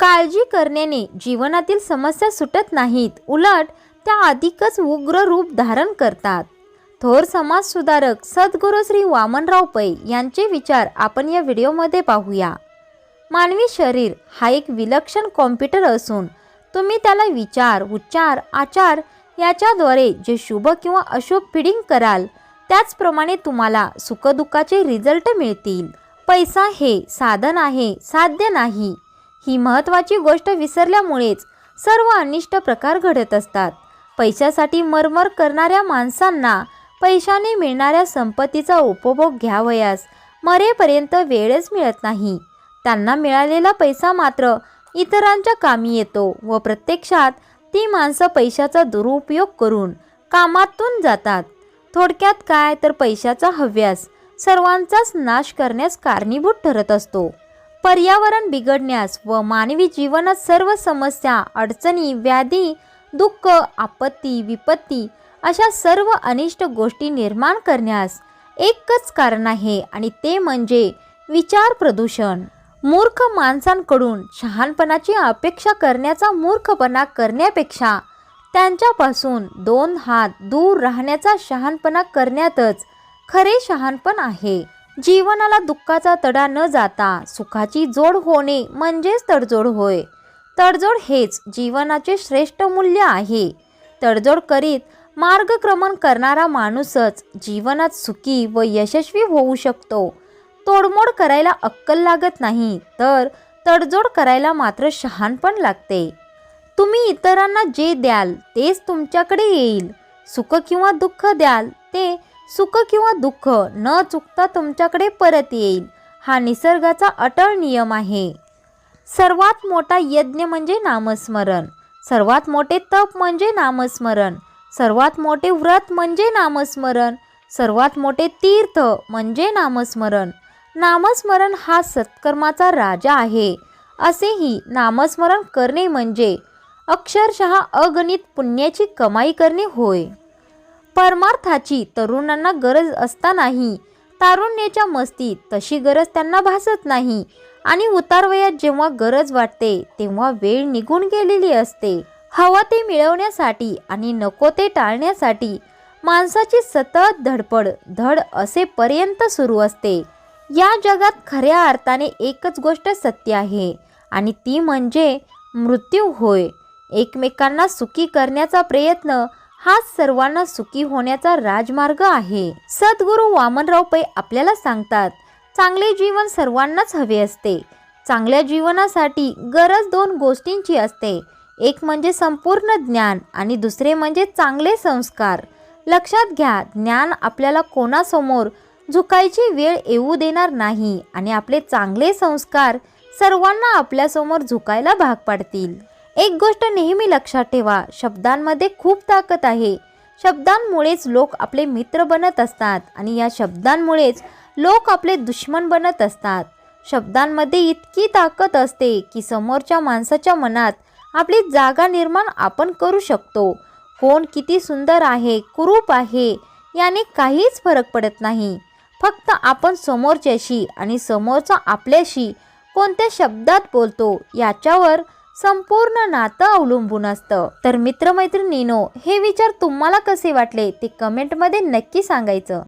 काळजी करण्याने जीवनातील समस्या सुटत नाहीत. उलट त्या अधिकच उग्र रूप धारण करतात. थोर समाजसुधारक सद्गुरू श्री वामनराव पै यांचे विचार आपण या व्हिडिओमध्ये पाहूया. मानवी शरीर हा एक विलक्षण कॉम्प्युटर असून तुम्ही त्याला विचार उच्चार आचार याच्याद्वारे जे शुभ किंवा अशुभ फिडिंग कराल त्याचप्रमाणे तुम्हाला सुखदुःखाचे रिझल्ट मिळतील. पैसा हे साधन आहे साध्य नाही. ही महत्त्वाची गोष्ट विसरल्यामुळेच सर्व अनिष्ट प्रकार घडत असतात. पैशासाठी मरमर करणाऱ्या माणसांना पैशाने मिळणाऱ्या संपत्तीचा उपभोग घ्यावयास मरेपर्यंत वेळच मिळत नाही. त्यांना मिळालेला पैसा मात्र इतरांच्या कामी येतो व प्रत्यक्षात ती माणसं पैशाचा दुरुपयोग करून कामातून जातात. थोडक्यात काय तर पैशाचा हव्यास सर्वांचाच नाश करण्यास कारणीभूत ठरत असतो. पर्यावरण बिघडण्यास व मानवी जीवनात सर्व समस्या अडचणी व्याधी दुःख आपत्ती विपत्ती अशा सर्व अनिष्ट गोष्टी निर्माण करण्यास एकच कारण आहे आणि ते म्हणजे विचार प्रदूषण. मूर्ख माणसांकडून शहाणपणाची अपेक्षा करण्याचा मूर्खपणा करण्यापेक्षा त्यांच्यापासून दोन हात दूर राहण्याचा शहाणपणा करण्यातच खरे शहाणपण आहे. जीवनाला दुःखाचा तडा न जाता सुखाची जोड होणे म्हणजेच तडजोड होय. तडजोड हेच जीवनाचे श्रेष्ठ मूल्य आहे. तडजोड करीत मार्गक्रमण करणारा माणूसच जीवनात सुखी व यशस्वी होऊ शकतो. तोडमोड करायला अक्कल लागत नाही तर तडजोड करायला मात्र शहाणपण लागते. तुम्ही इतरांना जे द्याल तेच तुमच्याकडे येईल. सुख किंवा दुःख द्याल ते सुख किंवा दुःख न चुकता तुमच्याकडे परत येईल. हा निसर्गाचा अटळ नियम आहे. सर्वात मोठा यज्ञ म्हणजे नामस्मरण. सर्वात मोठे तप म्हणजे नामस्मरण. सर्वात मोठे व्रत म्हणजे नामस्मरण. सर्वात मोठे तीर्थ म्हणजे नामस्मरण. नामस्मरण हा सत्कर्माचा राजा आहे. असेही नामस्मरण करणे म्हणजे अक्षरशः अगणित पुण्याची कमाई करणे होय. परमार्थाची तरुणांना गरज असतानाही तारुण्याच्या मस्तीत तशी गरज त्यांना भासत नाही आणि उतारवयात जेव्हा गरज वाटते तेव्हा वेळ निघून गेलेली असते. हवा ते मिळवण्यासाठी आणि नको ते टाळण्यासाठी माणसाची सतत धडपड धड असेपर्यंत सुरू असते. या जगात खऱ्या अर्थाने एकच गोष्ट सत्य आहे आणि ती म्हणजे मृत्यू होय. एकमेकांना सुखी करण्याचा प्रयत्न हाच सर्वांना सुखी होण्याचा राजमार्ग आहे. सद्गुरू वामनराव पै आपल्याला सांगतात चांगले जीवन सर्वांनाच हवे असते. चांगल्या जीवनासाठी गरज दोन गोष्टींची असते. एक म्हणजे संपूर्ण ज्ञान आणि दुसरे म्हणजे चांगले संस्कार. लक्षात घ्या ज्ञान आपल्याला कोणासमोर झुकायची वेळ येऊ देणार नाही आणि आपले चांगले संस्कार सर्वांना आपल्यासमोर झुकायला भाग पाडतील. एक गोष्ट नेहमी लक्षात ठेवा शब्दांमध्ये खूप ताकद आहे. शब्दांमुळेच लोक आपले मित्र बनत असतात आणि या शब्दांमुळेच लोक आपले दुश्मन बनत असतात. शब्दांमध्ये इतकी ताकद असते की समोरच्या माणसाच्या मनात आपली जागा निर्माण आपण करू शकतो. कोण किती सुंदर आहे कुरूप आहे याने काहीच फरक पडत नाही. फक्त आपण समोरच्याशी आणि समोरचा आपल्याशी कोणत्या शब्दात बोलतो याच्यावर संपूर्ण नातं अवलंबून असतं. तर मित्रमैत्रिणीनो हे विचार तुम्हाला कसे वाटले ते कमेंटमध्ये नक्की सांगायचं.